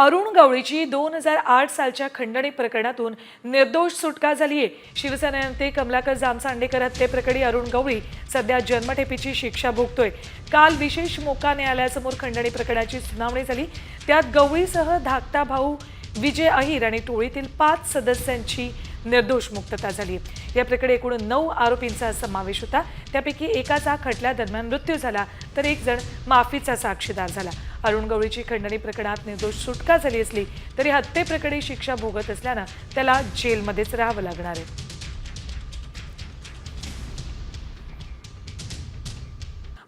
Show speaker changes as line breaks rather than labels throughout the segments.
अरुण गवळीची दोन हजार आठ सालच्या खंडणी प्रकरणातून निर्दोष सुटका झाली आहे. शिवसेना नेते कमलाकर जामसांडेकर हत्येप्रकरणी अरुण गवळी सध्या जन्मठेपीची शिक्षा भोगतोय. काल विशेष मोका न्यायालयासमोर खंडणी प्रकरणाची सुनावणी झाली. त्यात गवळीसह धाकटा भाऊ विजय अहिर आणि टोळीतील पाच सदस्यांची निर्दोष मुक्तता झाली या प्रकरणी एकूण नऊ आरोपींचा समावेश होता. त्यापैकी एकाचा खटल्यादरम्यान मृत्यू झाला तर एक जण माफीचा साक्षीदार झाला. अरुण गवळीची खंडणी प्रकरणात निर्दोष सुटका झाली असली तरी हत्येप्रकरणी शिक्षा भोगत असल्यानं त्याला जेलमध्येच राहावं लागणार आहे.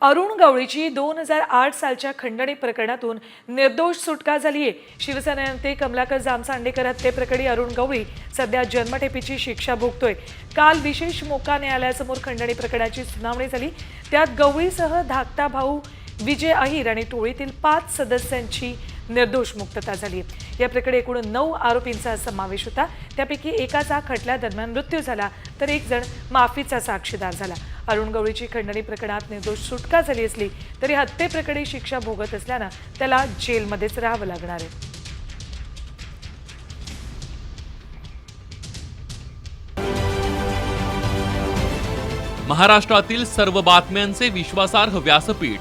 अरुण गवळीची दोन हजार आठ सालच्या खंडणी प्रकरणातून निर्दोष सुटका झाली आहे शिवसेना नेते कमलाकर जामसांडेकर हत्येप्रकरणी अरुण गवळी सध्या जन्मठेपीची शिक्षा भोगतोय. काल विशेष मोका न्यायालयासमोर खंडणी प्रकरणाची सुनावणी झाली. त्यात गवळीसह धाकटा भाऊ विजय अहिर आणि टोळीतील पाच सदस्यांची निर्दोष मुक्तता झाली. या प्रकरणी एकूण नऊ आरोपींचा समावेश होता. त्यापैकी एकाचा खटल्या दरम्यान मृत्यू झाला तर एक जण माफीचा साक्षीदार झाला. अरुण गवळीची खंडणी प्रकरणात निर्दोष सुटका झाली असली तरी हत्येप्रकरणी शिक्षा भोगत असल्यानं त्याला जेलमध्येच राहावं लागणार आहे.
महाराष्ट्रातील सर्व बातम्यांचे विश्वासार्ह व्यासपीठ